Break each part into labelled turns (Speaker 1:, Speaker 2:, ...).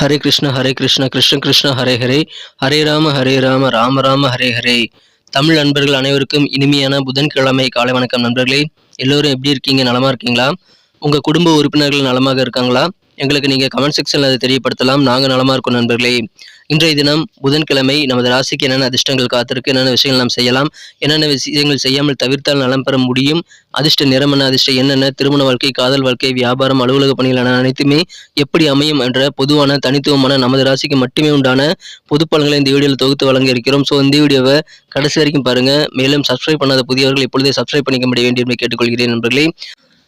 Speaker 1: ஹரே கிருஷ்ண ஹரே கிருஷ்ண கிருஷ்ண கிருஷ்ண ஹரே ஹரே. ஹரே ராம ஹரே ராம ராம ராம ஹரே ஹரே. தமிழ் நண்பர்கள் அனைவருக்கும் இனிமையான புதன்கிழமை காலை வணக்கம் நண்பர்களே. எல்லோரும் எப்படி இருக்கீங்க? நலமா இருக்கீங்களா? உங்க குடும்ப உறுப்பினர்கள் நலமாக இருக்காங்களா? எங்களுக்கு நீங்க கமெண்ட் செக்ஷன்ல அதை தெரியப்படுத்தலாம். நாங்க நலமா இருக்கோம் நண்பர்களே. இன்றைய தினம் புதன்கிழமை நமது ராசிக்கு என்னென்ன அதிர்ஷ்டங்கள் காத்திருக்கு என்னென்ன விஷயங்கள் நாம் செய்யலாம் என்னென்ன விஷயங்கள் செய்யாமல் தவிர்த்தால் நலம் பெற முடியும் அதிர்ஷ்ட நிறம் என்ன அதிர்ஷ்டம் என்னென்ன திருமண வாழ்க்கை காதல் வாழ்க்கை வியாபாரம் அலுவலக பணிகள் என அனைத்துமே எப்படி அமையும் என்ற பொதுவான தனித்துவமான நமது ராசிக்கு மட்டுமே உண்டான பொது பலன்களை இந்த வீடியோவில் தொகுத்து வழங்க இருக்கிறோம். ஸோ இந்த வீடியோவை கடைசி வரைக்கும் பாருங்க. மேலும் சப்ஸ்கிரைப் பண்ணாத புதியவர்கள் இப்பொழுதே சப்ஸ்கிரைப் பண்ணிக்க வேண்டும் என்று கேட்டுக்கொள்கிறேன் நண்பர்களே.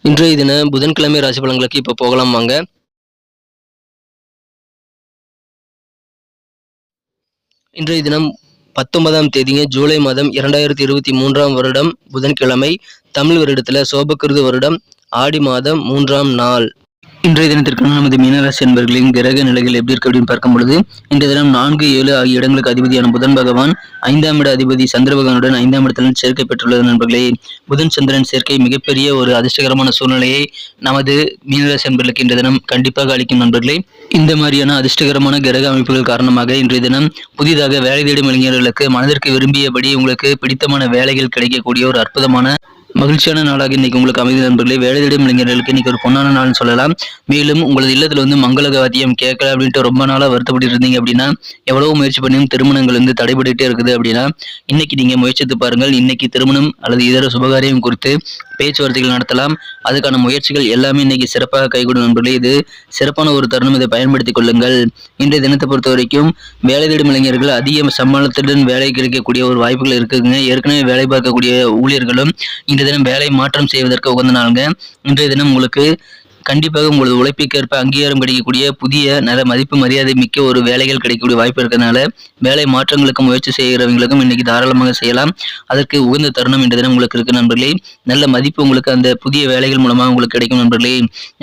Speaker 1: இன்றைய தின புதன்கிழமை ராசி பலன்களுக்கு இப்போ போகலாம் வாங்க. இன்றைய தினம் பத்தொன்பதாம் தேதிங்க ஜூலை மாதம் இரண்டாயிரத்தி இருபத்தி மூன்றாம் வருடம் புதன்கிழமை தமிழ் வருடத்தில் சோபக்கிருது வருடம் ஆடி மாதம் மூன்றாம் நாள். இன்றைய தினத்திற்கான நமது மீனராசி என்பர்களின் கிரக நிலைகள் எப்படி இருக்கு அப்படின்னு பார்க்கும் பொழுது இந்த தினம் நான்கு ஏழு ஆகிய இடங்களுக்கு அதிபதியான புதன் பகவான் ஐந்தாம் இட அதிபதி சந்திர பகவானுடன் ஐந்தாம் இடத்திலும் சேர்க்கை பெற்றுள்ளது நண்பர்களே. புதன் சந்திரன் சேர்க்கை மிகப்பெரிய ஒரு அதிர்ஷ்டகரமான சூழ்நிலையை நமது மீனராசி என்பர்களுக்கு இன்றைய தினம் கண்டிப்பாக அளிக்கும் நண்பர்களே. இந்த மாதிரியான அதிர்ஷ்டகரமான கிரக அமைப்புகள் காரணமாக இன்றைய தினம் புதிதாக வேலை தேடும் இளைஞர்களுக்கு மனதிற்கு விரும்பியபடி உங்களுக்கு பிடித்தமான வேலைகள் கிடைக்கக்கூடிய ஒரு அற்புதமான மகிழ்ச்சியான நாளாக இன்னைக்கு உங்களுக்கு அமைதி நண்பர்களே. வேலை தேடும் இளைஞர்களுக்கு இன்னைக்கு ஒரு பொன்னான நாள்னு சொல்லலாம். மேலும் உங்களது இல்லத்தில் வந்து மங்கள வாத்தியம் கேட்கல அப்படின்ட்டு ரொம்ப நாளா வருத்தப்பட்டு இருந்தீங்க அப்படின்னா எவ்வளவு முயற்சி பண்ணியும் திருமணங்கள் வந்து தடைபட்டுட்டே இருக்குது அப்படின்னா இன்னைக்கு நீங்க முயற்சித்து பாருங்கள். இன்னைக்கு திருமணம் அல்லது இதர சுபகாரியம் குறித்து பேச்சுவார்த்தைகள் நடத்தலாம். அதுக்கான முயற்சிகள் எல்லாமே இன்னைக்கு சிறப்பாக கைகூடும் நண்பர்களே. இது சிறப்பான ஒரு தருணம். இதை பயன்படுத்திக் கொள்ளுங்கள். இன்றைய தினத்தை பொறுத்த வரைக்கும் வேலை தேடும் இளைஞர்கள் அதிக சம்பளத்துடன் வேலை கிடைக்கக்கூடிய ஒரு வாய்ப்புகள் இருக்குதுங்க ஏற்கனவே வேலை பார்க்கக்கூடிய ஊழியர்களும் இன்றைய தினம் வேலை மாற்றம் செய்வதற்கு உகந்த நாளுங்க. இன்றைய தினம் உங்களுக்கு கண்டிப்பாக உங்களது உழைப்பிற்கேற்ப அங்கீகாரம் கிடைக்கக்கூடிய புதிய நல்ல மதிப்பு மரியாதை மிக்க ஒரு வேலைகள் கிடைக்கக்கூடிய வாய்ப்பு இருக்கிறதுனால வேலை மாற்றங்களுக்கு முயற்சி செய்கிறவங்களுக்கும் இன்னைக்கு தாராளமாக செய்யலாம். அதற்கு உகந்த தருணம் என்ற தினம் உங்களுக்கு இருக்கு நண்பர்களே. நல்ல மதிப்பு உங்களுக்கு அந்த புதிய வேலைகள் மூலமாக உங்களுக்கு கிடைக்கும் நண்பர்களே.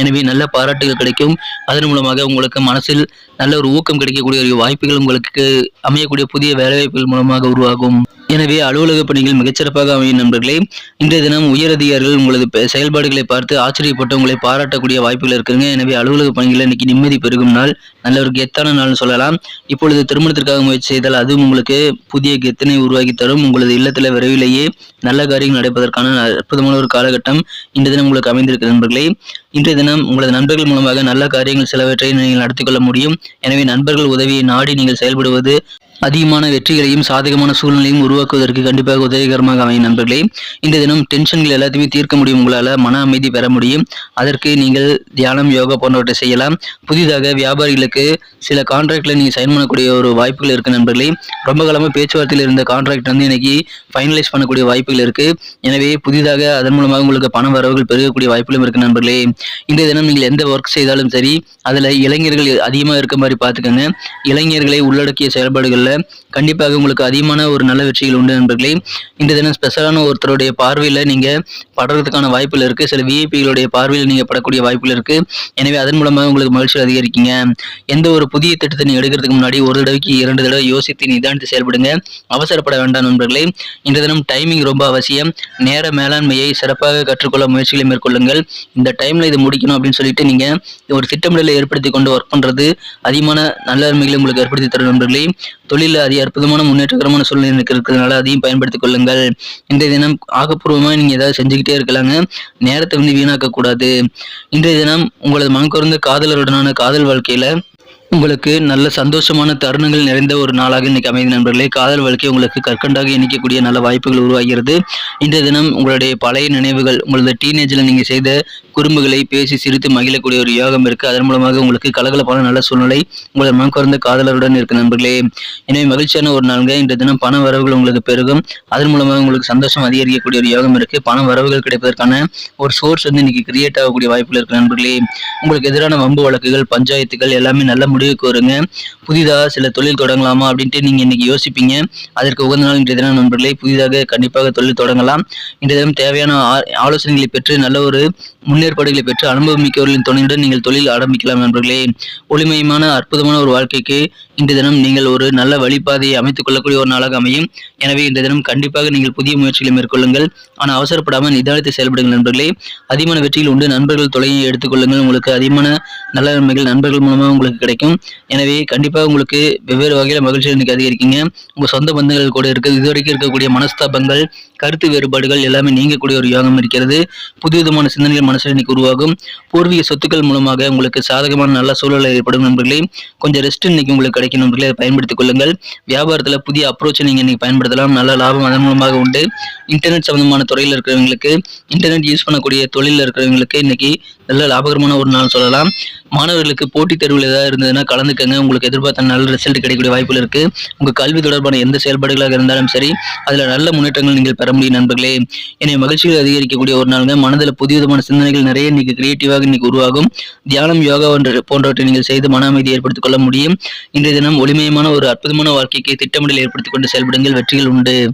Speaker 1: எனவே நல்ல பாராட்டுகள் கிடைக்கும். அதன் மூலமாக உங்களுக்கு மனசில் நல்ல ஒரு ஊக்கம் கிடைக்கக்கூடிய ஒரு வாய்ப்புகள் உங்களுக்கு அமையக்கூடிய புதிய வேலைவாய்ப்புகள் மூலமாக உருவாகும். எனவே அலுவலக பணிகள் மிகச்சிறப்பாக அமையும் நண்பர்களே இன்றைய தினம் உயர் அதிகாரிகள் உங்களது செயல்பாடுகளை பார்த்து ஆச்சரியப்பட்டு உங்களை பாராட்டக்கூடிய வாய்ப்புகள் இருக்குங்க. எனவே அலுவலக பணிகள் இன்னைக்கு நிம்மதி பெருகும் நாள். நல்ல ஒரு கெத்தான நாள்னு சொல்லலாம். இப்பொழுது திருமணத்திற்காக முயற்சி செய்தால் அதுவும் உங்களுக்கு புதிய கெத்தினை உருவாக்கி தரும். உங்களது இல்லத்தில் விரைவிலேயே நல்ல காரியங்கள் நடப்பதற்கான அற்புதமான ஒரு காலகட்டம் இன்றைய தினம் உங்களுக்கு அமைந்திருக்கு நண்பர்களே. இன்றைய தினம் உங்களது நண்பர்கள் மூலமாக நல்ல காரியங்கள் சிலவற்றை நீங்கள் நடத்தி கொள்ள முடியும். எனவே நண்பர்கள் உதவியை நாடி நீங்கள் செயல்படுவது அதிகமான வெற்றிகளையும் சாதகமான சூழ்நிலையும் உருவாக்குவதற்கு கண்டிப்பாக உதவிகரமாக அமையும் நண்பர்களே. இந்த தினம் டென்ஷன்கள் எல்லாத்தையுமே தீர்க்க முடியும். உங்களால் மன அமைதி பெற முடியும். அதற்கு நீங்கள் தியானம் யோகா போன்றவற்றை செய்யலாம். புதிதாக வியாபாரிகளுக்கு சில கான்ட்ராக்டில் நீங்கள் சைன் பண்ணக்கூடிய ஒரு வாய்ப்புகள் இருக்குது நண்பர்களே. ரொம்ப காலமாக பேச்சுவார்த்தையில் இருந்த கான்ட்ராக்ட் வந்து இன்னைக்கு ஃபைனலைஸ் பண்ணக்கூடிய வாய்ப்புகள் இருக்குது எனவே புதிதாக அதன் மூலமாக உங்களுக்கு பண வரவுகள் பெருகக்கூடிய வாய்ப்புகளும் இருக்குது நண்பர்களே. இந்த தினம் நீங்கள் எந்த ஒர்க் செய்தாலும் சரி அதில் இளைஞர்கள் அதிகமாக இருக்க மாதிரி பார்த்துக்கோங்க. இளைஞர்களை உள்ளடக்கிய செயல்பாடுகளில் கண்டிப்பாக உங்களுக்கு அதிகமான ஒரு நல்ல வெற்றிகள் உண்டு நண்பர்களே. இந்த தினம் ஸ்பெஷலான ஒருத்தருடைய பார்வையில் நீங்கள் படுறதுக்கான வாய்ப்புகள் இருக்குது சில விஐபிகளுடைய பார்வையில் நீங்கள் படக்கூடிய வாய்ப்புகள் இருக்குது எனவே அதன் மூலமாக உங்களுக்கு மகிழ்ச்சி அதிகரிக்கீங்க. எந்த ஒரு புதிய திட்டத்தை நீங்கள் எடுக்கிறதுக்கு முன்னாடி ஒரு தடவைக்கு இரண்டு தடவை யோசித்து நிதானித்து செயல்படுங்க. அவசரப்பட வேண்டாம் நண்பர்களே. இந்த தினம் டைமிங் ரொம்ப அவசியம். நேர மேலாண்மையை சிறப்பாக கற்றுக்கொள்ள முயற்சிகளை மேற்கொள்ளுங்கள். இந்த டைமில் இது முடிக்கணும் அப்படின்னு சொல்லிட்டு நீங்கள் ஒரு திட்டமிடலை ஏற்படுத்தி கொண்டு ஒர்க் பண்ணுறது அதிகமான நல்ல நன்மைகளை உங்களுக்கு ஏற்படுத்தி தரும் நண்பர்களே. தொழிலில் அதிக அற்புதமான முன்னேற்றகரமான சூழ்நிலை இருக்கிறதுனால அதையும் பயன்படுத்திக் கொள்ளுங்கள். இன்றைய தினம் ஆக்கப்பூர்வமாக நீங்கள் ஏதாவது செஞ்சுக்கிட்டே இருக்கலாங்க. நேரத்தை வந்து வீணாக்க கூடாது. இன்றைய தினம் உங்களது மனக்குறந்த காதலருடனான காதல் வாழ்க்கையில உங்களுக்கு நல்ல சந்தோஷமான தருணங்கள் நிறைந்த ஒரு நாளாக இன்னைக்கு அமைதி நண்பர்களே. காதல் வாழ்க்கை உங்களுக்கு கற்கண்டாக இணைக்கக்கூடிய நல்ல வாய்ப்புகள் உருவாகிறது. இன்றைய தினம் உங்களுடைய பழைய நினைவுகள் உங்களது டீனேஜில் நீங்கள் செய்த குறும்புகளை பேசி சிரித்து மகிழக்கூடிய ஒரு யோகம் இருக்கு. அதன் மூலமாக உங்களுக்கு கலகலப்பான நல்ல சூழ்நிலை உங்களது மனம் குறைந்த காதலருடன் இருக்கு நண்பர்களே. எனவே மகிழ்ச்சியான ஒரு நாள்கள் இன்றைய தினம் பண வரவுகள் உங்களுக்கு பெருகும். அதன் மூலமாக உங்களுக்கு சந்தோஷம் அதிகரிக்கக்கூடிய ஒரு யோகம் இருக்கு. பண வரவுகள் கிடைப்பதற்கான ஒரு சோர்ஸ் வந்து இன்னைக்கு கிரியேட் ஆகக்கூடிய வாய்ப்புகள் இருக்கு நண்பர்களே. உங்களுக்கு எதிரான வம்பு வழக்குகள் பஞ்சாயத்துகள் எல்லாமே நல்ல முடிவுக்கு வருங்க புதிதாக சில தொழில் தொடங்கலாமா அப்படின்ட்டு நீங்க இன்னைக்கு யோசிப்பீங்க. அதற்கு உகந்த நாள் இன்றைய தினம் நண்பர்களே. புதிதாக கண்டிப்பாக தொழில் தொடங்கலாம். இன்றைய தினம் தேவையான ஆ- ஆலோசனைகளை பெற்று நல்ல ஒரு முன்னேற்ற ஏற்பாடுகளை பெற்று அனுபவமிக்கவர்களின் துணையுடன் நீங்கள் தொழில் ஆரம்பிக்கலாம் நண்பர்களே. ஒளிமயமான அற்புதமான ஒரு வாழ்க்கைக்கு இந்த தினம் நீங்கள் ஒரு நல்ல வழிபாதையை அமைத்துக் கொள்ளக்கூடிய ஒரு நாளாக அமையும். எனவே இந்த தினம் கண்டிப்பாக நீங்கள் புதிய முயற்சிகளை மேற்கொள்ளுங்கள். ஆனால் அவசரப்படாமல் நிதானத்தை செயல்படுங்கள் நண்பர்களே. அதிகமான வெற்றியில் உண்டு. நண்பர்கள் தொலையை எடுத்துக்கொள்ளுங்கள் உங்களுக்கு அதிகமான நல்ல நன்மைகள் நண்பர்கள் மூலமாக உங்களுக்கு கிடைக்கும். எனவே கண்டிப்பாக உங்களுக்கு வெவ்வேறு வகையில் மகிழ்ச்சி இன்னைக்கு அதிகரிக்கீங்க. உங்கள் சொந்த பந்தங்கள் கூட இருக்குது. இதுவரைக்கும் இருக்கக்கூடிய மனஸ்தாபங்கள் கருத்து வேறுபாடுகள் எல்லாமே நீங்கக்கூடிய ஒரு யோகம் இருக்கிறது. புதுவிதமான சிந்தனைகள் மனசு மனசில் இன்னைக்கு உருவாகும். பூர்வீக சொத்துக்கள் மூலமாக உங்களுக்கு சாதகமான நல்ல சூழல் ஏற்படும் நண்பர்களே. கொஞ்சம் ரெஸ்ட் இன்னைக்கு உங்களுக்கு கிடைக்கும் நண்பர்களே. அதை பயன்படுத்திக் கொள்ளுங்கள். வியாபாரத்தில் புதிய அப்ரோச்சை நீங்கள் இன்னைக்கு பயன்படுத்தலாம். நல்ல லாபம் அதன் மூலமாக உண்டு. இன்டர்நெட் சம்பந்தமான துறையில் இருக்கிறவங்களுக்கு இன்டர்நெட் யூஸ் பண்ணக்கூடிய தொழிலில் இருக்கிறவங்களுக்கு இன்னைக்கு நல்ல லாபகரமான ஒரு நாள் சொல்லலாம். மாணவர்களுக்கு போட்டித் தேர்வில் ஏதாவது இருந்ததுன்னா கலந்துக்கங்க. உங்களுக்கு எதிர்பார்த்த நல்ல ரிசல்ட் கிடைக்கக்கூடிய வாய்ப்புகள் இருக்கு. உங்கள் கல்வி தொடர்பான எந்த செயல்பாடுகளாக இருந்தாலும் சரி அதில் நல்ல முன்னேற்றங்கள் நீங்கள் பெற முடியும் நண்பர்களே. என்னை மகிழ்ச்சிகள் அதிகரிக்கக்கூடிய ஒரு நாளுங்க. மனதில் புதிய விதமான சிந்தனைகள் நிறைய இன்னைக்கு கிரியேட்டிவாக இன்னைக்கு உருவாகும். தியானம் யோகா போன்ற போன்றவற்றை நீங்கள் செய்து மன அமைதி ஏற்படுத்திக் கொள்ள முடியும். இன்றைய தினம் ஒளிமயமான ஒரு அற்புதமான வாழ்க்கைக்கு திட்டமிடல் ஏற்படுத்திக் கொண்டு செயல்படுங்கள். வெற்றிகள் உண்டு.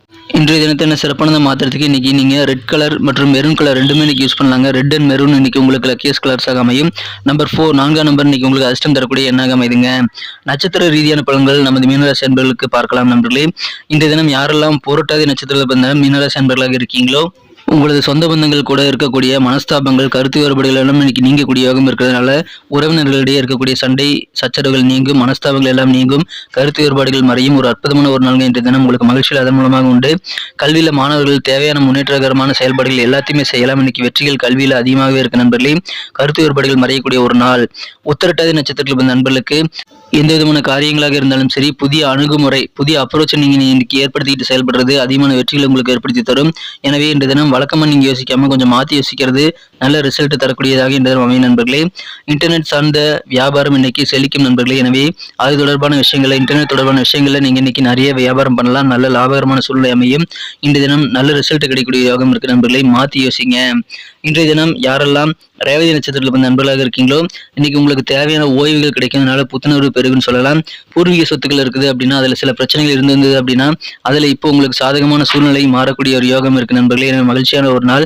Speaker 1: இன்றைய தினத்தை என்ன சிறப்பானதை மாற்றுறதுக்கு இன்றைக்கி நீங்கள் ரெட் கலர் மற்றும் மெரூன் கலர் ரெண்டுமே இன்றைக்கி யூஸ் பண்ணலாங்க. ரெட் அண்ட் மெரூன் இன்றைக்கி உங்களுக்கு லக்கியஸ் கலர்ஸாக அமையும். நம்பர் ஃபோர் நான்காம் நம்பர் இன்றைக்கி உங்களுக்கு அதிர்ஷ்டம் தரக்கூடிய எண்ணாக அமைதுங்க. நட்சத்திர ரீதியான பலன்கள் நமது மீனராசி அன்பர்களுக்கு பார்க்கலாம் நண்பர்களே. இன்றைய தினம் யாரெல்லாம் போராட்டாதி நட்சத்திரத்தில் பிறந்த மீனராசி அன்பர்களாக இருக்கீங்களோ உங்களது சொந்த பந்தங்கள் கூட இருக்கக்கூடிய மனஸ்தாபங்கள் கருத்து வேறுபாடுகள் எல்லாம் இன்னைக்கு நீங்கக்கூடிய யோகம் இருக்கிறதுனால உறவினர்களிடையே இருக்கக்கூடிய சண்டை சச்சரவுகள் நீங்கும் மனஸ்தாபங்கள் எல்லாம் நீங்கும் கருத்து வேறுபாடுகள் மறையும். ஒரு அற்புதமான ஒரு நாள் இன்றைய தினம். உங்களுக்கு மகிழ்ச்சியில் அதன் மூலமாக உண்டு. கல்வியில் மாணவர்கள் தேவையான முன்னேற்றகரமான செயல்பாடுகள் எல்லாத்தையுமே செய்யலாம். இன்னைக்கு வெற்றிகள் கல்வியில் அதிகமாகவே இருக்க நண்பர்களே. கருத்து வேறுபாடுகள் மறையக்கூடிய ஒரு நாள். உத்தரட்டாதி நட்சத்திரத்தில் வந்த நண்பர்களுக்கு எந்த விதமான காரியங்களாக இருந்தாலும் சரி புதிய அணுகுமுறை புதிய அப்ரோச்சை நீங்கள் இன்னைக்கு ஏற்படுத்திக்கிட்டு செயல்படுறது அதிகமான வெற்றிகளை உங்களுக்கு ஏற்படுத்தி தரும். எனவே இன்று தினம் வழக்கமாக நீங்கள் யோசிக்காமல் கொஞ்சம் மாற்றி யோசிக்கிறது நல்ல ரிசல்ட் தரக்கூடியதாக என்ற தினம் அமையும் நண்பர்களே. இன்டர்நெட் சார்ந்த வியாபாரம் இன்னைக்கு செழிக்கும் நண்பர்களே. எனவே அது தொடர்பான விஷயங்களை இன்டர்நெட் தொடர்பான விஷயங்களை நீங்கள் இன்னைக்கு நிறைய வியாபாரம் பண்ணலாம். நல்ல லாபகரமான சூழ்நிலை அமையும். இன்று தினம் நல்ல ரிசல்ட் கிடைக்கக்கூடிய யோகம் இருக்கு நண்பர்களை. மாற்றி யோசிங்க. இன்றைய தினம் யாரெல்லாம் ரேவதி நட்சத்திரத்தில் வந்து நண்பர்களாக இருக்கீங்களோ? இன்னைக்கு உங்களுக்கு தேவையான ஓய்வுகள் கிடைக்கிறதுனால புத்துணர்வு பெருகுன்னு சொல்லலாம். பூர்வீக சொத்துக்கள் இருக்குது அப்படின்னா அதில் சில பிரச்சனைகள் இருந்திருந்தது அப்படின்னா அதில் இப்போ உங்களுக்கு சாதகமான சூழ்நிலை மாறக்கூடிய ஒரு யோகம் இருக்கு நண்பர்களே. மகிழ்ச்சியான ஒரு நாள்.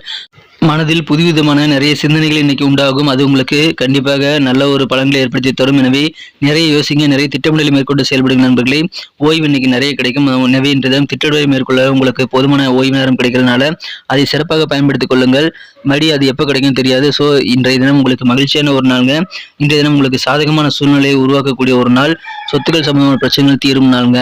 Speaker 1: மனதில் புதுவிதமான நிறைய சிந்தனைகள் இன்னைக்கு உண்டாகும். அது உங்களுக்கு கண்டிப்பாக நல்ல ஒரு பலன்களை ஏற்படுத்தி தரும். எனவே நிறைய யோசிங்க நிறைய திட்டமிடலை மேற்கொண்டு செயல்படுங்க நண்பர்களே. ஓய்வு இன்னைக்கு நிறைய கிடைக்கும். எனவே இன்று தினம் திட்டமிடலை மேற்கொள்ள உங்களுக்கு போதுமான ஓய்வு நேரம் கிடைக்கிறதுனால அதை சிறப்பாக பயன்படுத்திக் கொள்ளுங்கள். மறுபடி அது எப்போ கிடைக்கும் தெரியாது. ஸோ இன்றைய தினம் உங்களுக்கு மகிழ்ச்சியான ஒரு நாளுங்க. இன்றைய தினம் உங்களுக்கு சாதகமான சூழ்நிலையை உருவாக்கக்கூடிய ஒரு நாள். சொத்துக்கள் சம்பந்தமான பிரச்சனைகள் தீரும் நாளுங்க.